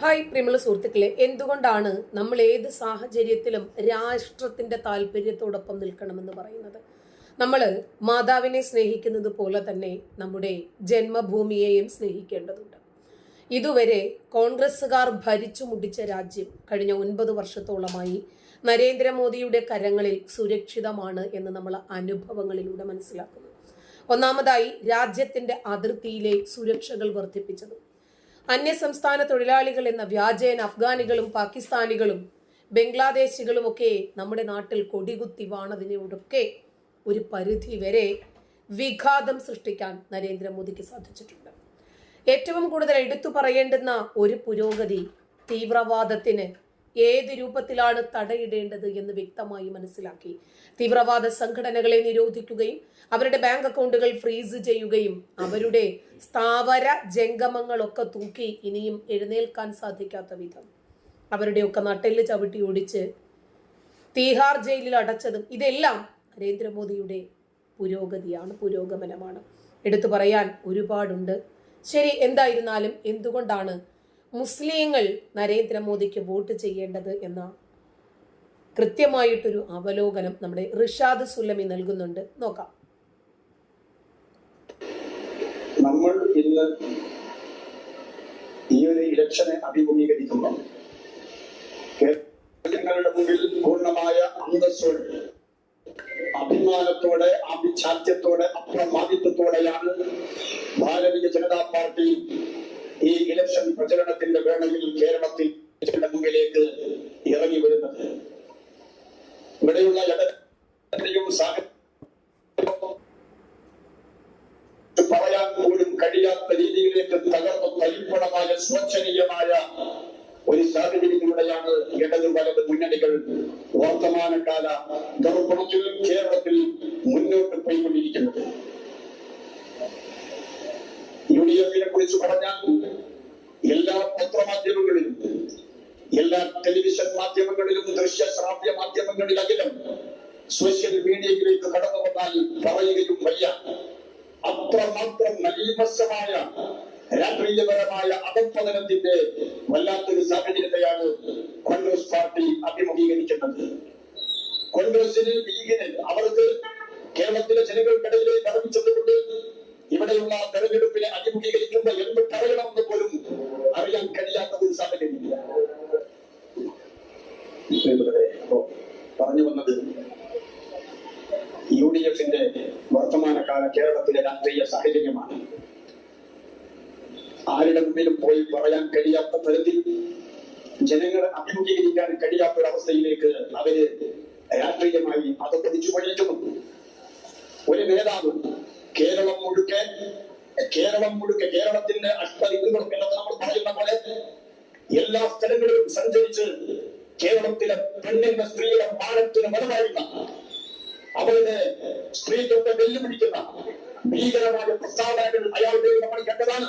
Hi പ്രിയമുള്ള സുഹൃത്തുക്കളെ എന്തുകൊണ്ടാണ് നമ്മൾ ഏത് സാഹചര്യത്തിലും രാഷ്ട്രത്തിന്റെ താല്പര്യത്തോടൊപ്പം നിൽക്കണമെന്ന് പറയുന്നത്? നമ്മൾ മാതാവിനെ സ്നേഹിക്കുന്നത് പോലെ തന്നെ നമ്മുടെ ജന്മഭൂമിയെയും സ്നേഹിക്കേണ്ടതുണ്ട്. ഇതുവരെ കോൺഗ്രസ്സുകാർ ഭരിച്ചു മുടിച്ച രാജ്യം കഴിഞ്ഞ ഒൻപത് വർഷത്തോളമായി നരേന്ദ്രമോദിയുടെ കരങ്ങളിൽ സുരക്ഷിതമാണ് എന്ന് നമ്മൾ അനുഭവങ്ങളിലൂടെ മനസ്സിലാക്കുന്നു. ഒന്നാമതായി രാജ്യത്തിന്റെ അതിർത്തിയിലെ സുരക്ഷകൾ വർദ്ധിപ്പിച്ചതും. അന്യസംസ്ഥാന തൊഴിലാളികൾ എന്ന വ്യാജേന അഫ്ഗാനികളും പാകിസ്ഥാനികളും ബംഗ്ലാദേശികളും ഒക്കെ നമ്മുടെ നാട്ടിൽ കൊടികുത്തി വാണതിനോടൊക്കെ ഒരു പരിധി വരെ വിഘാതം സൃഷ്ടിക്കാൻ നരേന്ദ്രമോദിക്ക് സാധിച്ചിട്ടുണ്ട്. ഏറ്റവും കൂടുതൽ എടുത്തു പറയേണ്ടുന്ന ഒരു പുരോഗതി തീവ്രവാദത്തിന് ഏത് രൂപത്തിലാണ് തടയിടേണ്ടത് എന്ന് വ്യക്തമായി മനസ്സിലാക്കി. തീവ്രവാദ സംഘടനകളെ നിരോധിക്കുകയും അവരുടെ ബാങ്ക് അക്കൗണ്ടുകൾ ഫ്രീസ് ചെയ്യുകയും അവരുടെ സ്ഥാവര ജംഗമങ്ങളൊക്കെ തൂക്കി ഇനിയും എഴുന്നേൽക്കാൻ സാധിക്കാത്ത വിധം. അവരുടെയൊക്കെ നട്ടെല്ല് ചവിട്ടി ഓടിച്ച് തീഹാർ ജയിലിൽ അടച്ചതും ഇതെല്ലാം നരേന്ദ്രമോദിയുടെ പുരോഗതിയാണ് പുരോഗമനമാണ്. എടുത്തു പറയാൻ ഒരുപാടുണ്ട്. ശരി എന്തായിരുന്നാലും എന്തുകൊണ്ടാണ് മുസ്ലിങ്ങൾ നരേന്ദ്രമോദിക്ക് വോട്ട് ചെയ്യേണ്ടത് എന്ന കൃത്യമായിട്ടൊരു അവലോകനം നമ്മുടെ റിഷാദ് സുല്ലമി നൽകുന്നുണ്ട്. നോക്കാം. നമ്മൾ ഇന്ന് ഈ ഒരു ഇലക്ഷനെ അഭിമുഖീകരിക്കുമ്പോൾ കേരളങ്ങളുടെ മുമ്പിൽ പൂർണമായ അന്തസ്സോടെ അഭിമാനത്തോടെ ആഭിചാത്യത്തോടെ അപ്രമാദിത്വത്തോടെയാണ് ഭാരതീയ ജനതാ പാർട്ടി ഈ ഇലക്ഷൻ പ്രചരണത്തിന്റെ വേളയിൽ കേരളത്തിൽ മുമ്പിലേക്ക് ഇറങ്ങി വരുന്നത്. ഇവിടെയുള്ള പറയാൻ പോലും കഴിയാത്ത രീതിയിലേക്ക് തകർന്ന. തരിപ്പണമായ ശോചനീയമായ ഒരു സാഹചര്യത്തിലൂടെയാണ് ഇടത് വലത് മുന്നണികൾ വർത്തമാനകാല ദർപ്പണത്തിൽ കേരളത്തിൽ മുന്നോട്ട് പോയിക്കൊണ്ടിരിക്കുന്നത്. യു ഡി എഫിനെ കുറിച്ച് പറഞ്ഞാൽ എല്ലാ പത്രമാധ്യമങ്ങളിലും എല്ലാ ടെലിവിഷൻ മാധ്യമങ്ങളിലും ദൃശ്യ ശ്രാവ്യ മാധ്യമങ്ങളിലും സോഷ്യൽ മീഡിയയിലേക്ക് കടന്നു വന്നാൽ പറയുകയും വയ്യ. അത്രമാത്രം നലീമസമായ രാഷ്ട്രീയപരമായ അധപ്പതനത്തിന്റെ വല്ലാത്തൊരു സാഹചര്യത്തെയാണ് കോൺഗ്രസ് പാർട്ടി അഭിമുഖീകരിക്കുന്നത്. കോൺഗ്രസിന് അവർക്ക് കേരളത്തിലെ ജനങ്ങൾക്കിടയിലേക്ക് ചെന്നുകൊണ്ട് ഇവിടെയുള്ള തെരഞ്ഞെടുപ്പിനെ അഭിമുഖീകരിക്കുമ്പോൾ എന്ത് പറയണമെന്ന് പോലും അറിയാൻ കഴിയാത്ത ഒരു സാഹചര്യമില്ല പറഞ്ഞു വന്നത് യു ഡി എഫിന്റെ വർത്തമാനകാല കേരളത്തിലെ രാഷ്ട്രീയ സാഹചര്യമാണ്. ആരുടെ മുമ്പിലും പോയി പറയാൻ കഴിയാത്ത തരത്തിൽ ജനങ്ങളെ അഭിമുഖീകരിക്കാൻ കഴിയാത്ത അവസ്ഥയിലേക്ക് അവർ രാഷ്ട്രീയമായി അത് പതിച്ചു പഴിക്കുന്നു ഒരു നേതാവ് കേരളം മുഴുക്കെ കേരളത്തിന്റെ അഷ്ടദിക്കുകൾ എന്നൊക്കെ നമ്മൾ പറയുന്ന പോലെ എല്ലാ സ്ഥലങ്ങളിലും സഞ്ചരിച്ച് കേരളത്തിലെ പെണ്ണിന്റെ സ്ത്രീയുടെ മാനത്തിന് മതമായിരുന്ന അവരുടെ സ്ത്രീത്വത്തെ വെല്ലുവിളിക്കുന്ന ഭീകരമായ പ്രസ്താവനകൾ അയാളുടെ നമ്മൾ കണ്ടതാണ്.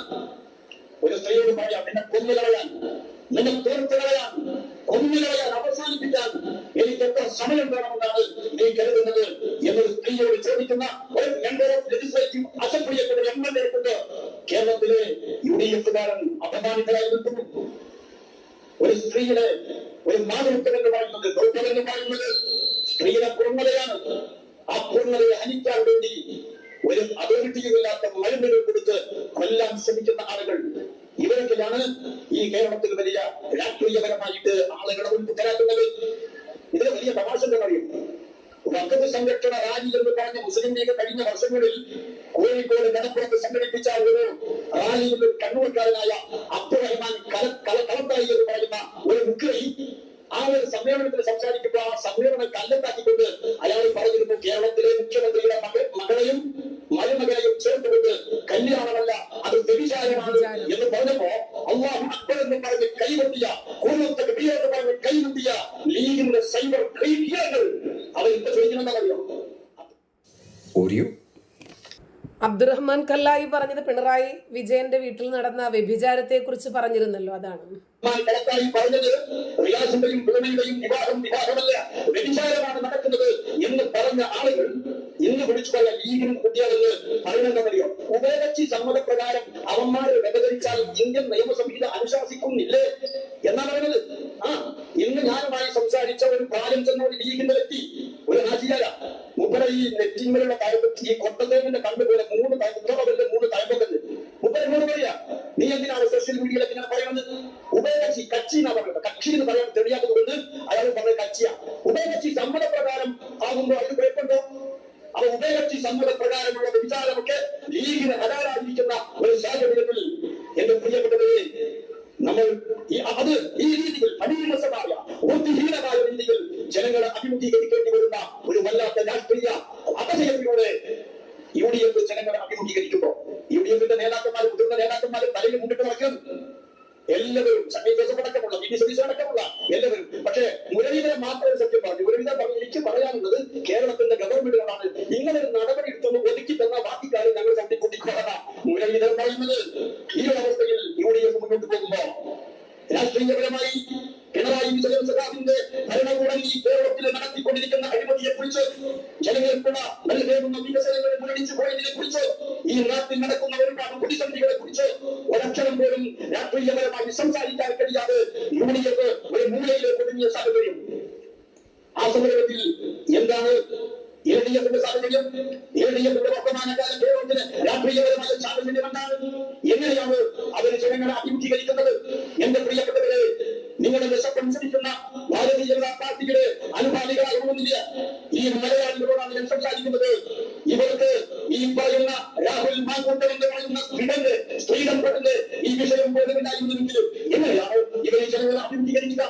ഒരു സ്ത്രീയോട് പറയാം നിന്നെ കൊന്നുകളയാൻ നിന്നെ തീർത്ത് കളയാൻ കൊന്നുകളയാൻ അവസാനിപ്പിക്കാൻ എനിക്ക് എത്ര സമയം വേണമെന്നാണ് നീ കരുതുന്നത്? എന്നൊരു സ്ത്രീയോട് ചോദിക്കുന്ന കേരളത്തിലെ യു ഡി ഒരു സ്ത്രീയുടെ ഒരു മാതൃത്വം എന്ന് പറയുന്നത് പറയുന്നത് സ്ത്രീയുടെ പൂർണതയാണ്. ആ പൂർണതയെ ഹനിക്കാൻ വേണ്ടി ഒരു അതോറിറ്റിയുമില്ലാത്ത മരുന്നുകൾ കൊടുത്ത് കൊല്ലാൻ ശ്രമിക്കുന്ന ആളുകൾ ഇവരൊക്കെയാണ് ഈ കേരളത്തിൽ വലിയ രാഷ്ട്രീയപരമായിട്ട് ആളുകളെ ഉൾപ്പെട്ടാക്കുന്നത് ഇതിന് വലിയ തമാശ എന്താ വക്കത്ത് സംരക്ഷണ റാലി എന്ന് പറഞ്ഞ മുസ്ലിം ലീഗ് കഴിഞ്ഞ വർഷങ്ങളിൽ കോഴിക്കോട് കടപ്പുറത്ത് സംഘടിപ്പിച്ച ഒരു റാലിയിൽ കണ്ണൂർക്കാരനായ അബ്ദുറഹ്മാൻ കല കല കളത്തായി എന്ന് പറയുന്ന ഒരു മുഖ്യറി ആ ഒരു സമ്മേളനത്തിൽ സംസാരിക്കുമ്പോൾ ആ സമ്മേളനം കല്ലത്താക്കിക്കൊണ്ട് അയാൾ പറഞ്ഞിരുന്നു കേരളത്തിലെ മുഖ്യമന്ത്രിയുടെ മക മകളെയും മരുമകളെയും ചേർത്തുകൊണ്ട് കല്യാണമല്ല അത് വ്യഭിചാരമാണ്. ഓഡിയോ? അബ്ദുറഹ്മാൻ ഖല്ലായി പറഞ്ഞത് പിണറായി വിജയന്റെ വീട്ടിൽ നടന്ന വ്യഭിചാരത്തെ കുറിച്ച് പറഞ്ഞിരുന്നല്ലോ അതാണ്. നടക്കുന്നത് എന്ന് പറഞ്ഞ ആളുകൾ ഇന്ന് ഉഭയകക്ഷി സമ്മതപ്രകാരം അവന്മാരെ വ്യവഹരിച്ചാൽ ഇന്ത്യൻ നിയമസംഹിത അനുശാസിക്കുന്നില്ലേ എന്നാണ് പറയുന്നത് ആ ഇന്ന് ഞാനുമായി സംസാരിച്ച ഒരു പ്രായം ചെന്ന ലീഗിന്റെ വ്യക്തി ഒരു നാജിയാരാ ഈ നെറ്റിന്മേലുള്ള തഴമ്പ് ഈ കൊട്ടത്തേമിന്റെ കണ്ണ് മൂന്ന് ഉത്തരവിന്റെ മൂന്ന് തഴമ്പൊക്കെ മുപ്പര എന്നോട് പറയാ നീ എന്തിനാണ് സോഷ്യൽ മീഡിയയിൽ ഇങ്ങനെ പറയുന്നത്? ഉഭയകക്ഷി കക്ഷി എന്നാ പറയുന്നത്. കക്ഷി എന്ന് പറയാൻ തെളിയാത്തതുകൊണ്ട് അയാൾ പറഞ്ഞ കക്ഷിയാ. ഉഭയകക്ഷി സമ്മതപ്രകാരം ആകുമ്പോൾ അതിന് കുഴപ്പമുണ്ടോ? അപ്പൊ ഉഭയകക്ഷി സമ്മതപ്രകാരമുള്ള വിചാരമൊക്കെ ലീഗിന് ഒരു സാഹചര്യത്തിൽ എന്റെ പ്രിയപ്പെട്ടവരെ നമ്മൾ അത് ഈ രീതിയിൽ അനീമസമായ ബുദ്ധിഹീനമായ രീതിയിൽ ജനങ്ങളെ അഭിമുഖീകരിക്കേണ്ടി വരുന്ന ഒരു വല്ലാത്ത രാഷ്ട്രീയ അപജയത്തിലൂടെ യു ഡി എഫ് ജനങ്ങളെ അഭിമുഖീകരിക്കുമ്പോൾ യു ഡി എഫിന്റെ നേതാക്കന്മാർ മുതിർന്ന നേതാക്കന്മാർ തലയിൽ മുന്നിട്ട് നടക്കും എല്ലാവരും സമയ ദിവസമടക്കമുള്ള വി ഡി അടക്കമുള്ള എല്ലാവരും. പക്ഷേ മുരളീധരൻ മാത്രമേ സത്യം പറഞ്ഞു. മുരളീധരൻ പറഞ്ഞു എനിക്ക് പറയാനുള്ളത് കേരളത്തിന്റെ ഗവൺമെന്റുകളാണ്. ഇങ്ങനെ ഒരു നടപടി എടുത്തൊന്ന് ഒതുക്കി തന്ന ബാക്കി കാര്യം ഞങ്ങൾ തട്ടിക്കൂട്ടിക്കൊള്ളാം മുരളീധരൻ പറയുന്നത് ഈ ഒരു അവസ്ഥയിൽ യു ഡി എഫ് മുന്നോട്ട് പോകുമ്പോ രാഷ്ട്രീയപരമായി പിണറായി വിജയൻ സഖാവിന്റെ ഭരണകൂടം ഈ കേരളത്തിൽ നടത്തിക്കൊണ്ടിരിക്കുന്ന അഴിമതിയെ കുറിച്ച് ജനങ്ങൾക്കുള്ള നൽകേണ്ടുന്ന വികസനങ്ങളെ മുന്നണിച്ചു പോയതിനെ കുറിച്ച് ഈ നാട്ടിൽ നടക്കുന്ന ഒരുപാട് പ്രതിസന്ധികളെ കുറിച്ച് ഒരക്ഷരം പോലും രാഷ്ട്രീയപരമായി സംസാരിക്കാൻ കഴിയാതെ യു ഒരു മൂലയിലേക്ക് ഒതുങ്ങിയ സാഹചര്യം. ആ സാഹചര്യത്തിൽ എന്താണ് എൽ ഡി എഫിന്റെ സാഹചര്യം? എൽ ഡി എഫിന്റെ വർത്തമാനകാല കേരളത്തിന് രാഷ്ട്രീയപരമായ സാഹചര്യം എന്താണ്? എങ്ങനെയാണ് അവർ ജനങ്ങളെ അഭിമുഖീകരിക്കുന്നത്? എന്റെ പ്രിയപ്പെട്ടവരെ നിങ്ങളുടെ വിശപ്പനുസരിക്കുന്ന ഭാരതീയ ജനതാ പാർട്ടിയുടെ അനുഭാവികളാകുന്നില്ല ഈ മലയാളികളോടാണ് ഞാൻ സംസാരിക്കുന്നത്. ഇവർക്ക് ഈ പറയുന്ന രാഹുൽ മാങ്കൂട്ടം എന്ന് പറയുന്ന സ്ത്രീകളുടെ സ്ത്രീകളുടെ ഈ വിഷയം പോലും എങ്ങനെയാണോ ഇവരെ ജനങ്ങളെ അഭിമുഖീകരിക്കുക?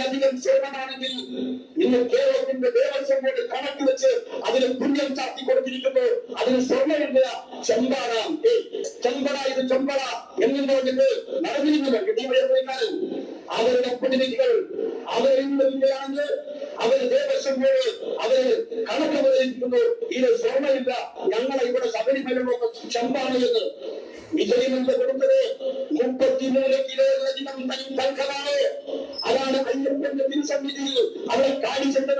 കിലോയിലധികം സ്വർണമാണെങ്കിൽ ഇന്ന് കേരളത്തിന്റെ ദേവസ്വം ബോർഡ് കണക്ക് വെച്ച് അതിന് പുണ്യം ചാർത്തി കൊടുത്തിരിക്കുന്നു. അതിന് സ്വർണമില്ല. ചെമ്പാട. ചെമ്പട ഇത് ചെമ്പട എന്നും പറഞ്ഞിട്ട് നടന്നിരുന്നില്ല കിട്ടിയവരെക്കാരൻ അവരുടെ പ്രതിനിധികൾ അവരെന്തെങ്കിലാണെങ്കിൽ അവർ ദേവസ്വം ബോർഡ് അവർ കണക്ക് അവതരിപ്പിക്കുന്നു ഇത് സ്വർണമില്ല. ഞങ്ങളെ ഇവിടെ ശബരിമലയിലൊക്കെ ചെമ്പാണ് എന്ന്. വിജയമെന്ന് കൊടുത്തത് മുപ്പത്തിമൂന്ന് കിലോയിലധികം തനി തങ്കമാണ് അതാണ് അയ്യപ്പന്റെ തിരുസന്നിധിയിൽ അവിടെ കാണിച്ചത്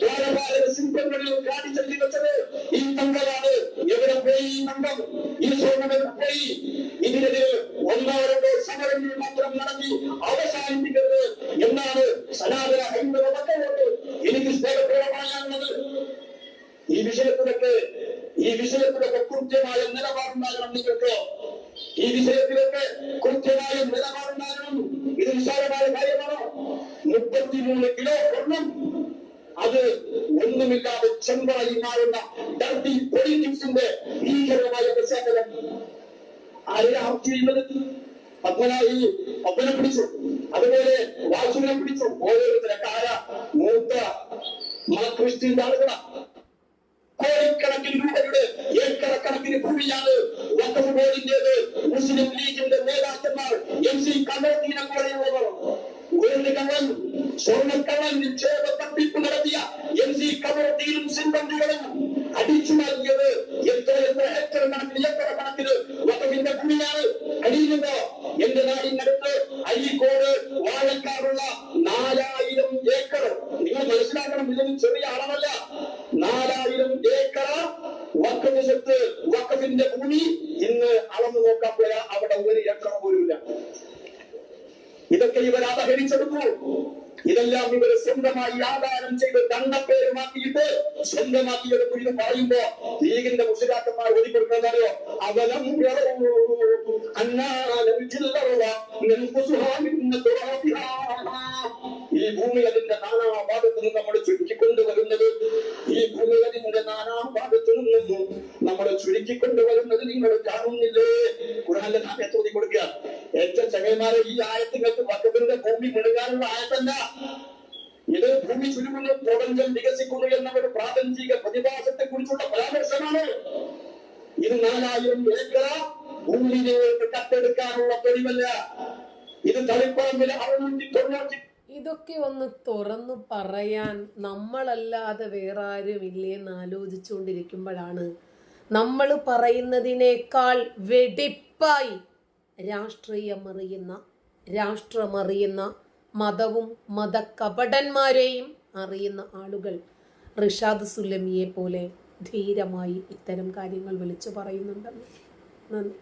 ദ്വാരപാലക സിംഹങ്ങളിൽ കാണിച്ചെത്തി വെച്ചത് ഈ തങ്കമാണ് എവിടെ പോയി ഈ തങ്കം ഈ പോയി? ഇതിനെതിരെ ഒന്നോ രണ്ടോ സമരങ്ങൾ മാത്രം നടത്തി അവസാനിപ്പിക്കരുത് എന്നാണ് സനാതന ഹൈന്ദവ മക്കളോട് എനിക്ക് സ്നേഹത്തോടെ പറയാനുള്ളത് ഈ വിഷയത്തിലൊക്കെ ഈ വിഷയത്തിലൊക്കെ കൃത്യമായ നിലപാടുണ്ടാകണം നിങ്ങൾക്ക്? ഈ വിഷയത്തിലൊക്കെ കൃത്യമായ നിലപാടുണ്ടാകണം അത് ഒന്നുമില്ലാതെ ചെമ്പായി മാറുന്ന ഡർട്ടി പൊളിറ്റിക്സിന്റെ ഭീകരമായ പശ്ചാത്തലം ആരെയാണ് ചെയ്യുന്നത് പത്മനാഭി പത്മനെ പിടിച്ചു. അതുപോലെ വാസുവിനെ പിടിച്ചു. ഓരോരുത്തരെ കാര മൂത്ത ക്രിസ്ത്യൻ ആളുകളാ ഇതൊക്കെ ഇവർ അപഹരിച്ചെടുത്തു. ഇതെല്ലാം ഇവർ സ്വന്തമായി ആധാരം ചെയ്ത് തണ്ടപ്പേരുമാക്കിയിട്ട് സ്വന്തമാക്കിയെടുത്തു ഇത് പറയുമ്പോ ലീഗിന്റെ മുഷിരാക്കന്മാർ ഒതുക്കൊടുക്കുന്നതോ അവലം. ഈ ഭൂമി അതിന്റെ നാനാഭാഗത്ത് നിന്ന് നമ്മൾ ചുരുക്കിക്കൊണ്ടുവരുന്നത് ഈ ഭൂമി അതിന്റെ നാനാഭാഗത്ത് നിന്നും നമ്മൾ ചുരുക്കിക്കൊണ്ടുവരുന്നത് നിങ്ങൾ കാണുന്നില്ലേ? കുറാലെ നാമെ ചോദി കൊടുക്കുക ഏറ്റവും ചങ്ങന്മാരെ ഈ ആയത്തുകൾക്ക് വക്കത്തിന്റെ ഭൂമി മുഴുകാനുള്ള ആയതല്ല ഇത് ഭൂമി ചുരുങ്ങുന്നു പ്രപഞ്ചം വികസിക്കുന്നു എന്ന ഒരു പ്രാപഞ്ചിക പ്രതിഭാസത്തെ കുറിച്ചുള്ള പരാമർശമാണ്. ഇത് നാലായിരം ഏക്കറ ഭൂമിയെ കത്തെടുക്കാനുള്ള തെളിവല്ല. ഇത് തളിപ്പറമ്പിലെ അറുന്നൂറ്റി തൊണ്ണൂറ്റി ഇതൊക്കെ ഒന്ന് തുറന്നു പറയാൻ നമ്മളല്ലാതെ വേറെ ആരും ഇല്ലേന്ന് ആലോചിച്ചുകൊണ്ടിരിക്കുമ്പോഴാണ് നമ്മൾ പറയുന്നതിനേക്കാൾ വെടിപ്പായി രാഷ്ട്രീയമറിയുന്ന രാഷ്ട്രമറിയുന്ന മതവും മതകപടന്മാരെയും അറിയുന്ന ആളുകൾ റിഷാദ് സുല്ലമിയെ പോലെ ധീരമായി ഇത്തരം കാര്യങ്ങൾ വിളിച്ചു പറയുന്നുണ്ടെന്ന്. നന്ദി.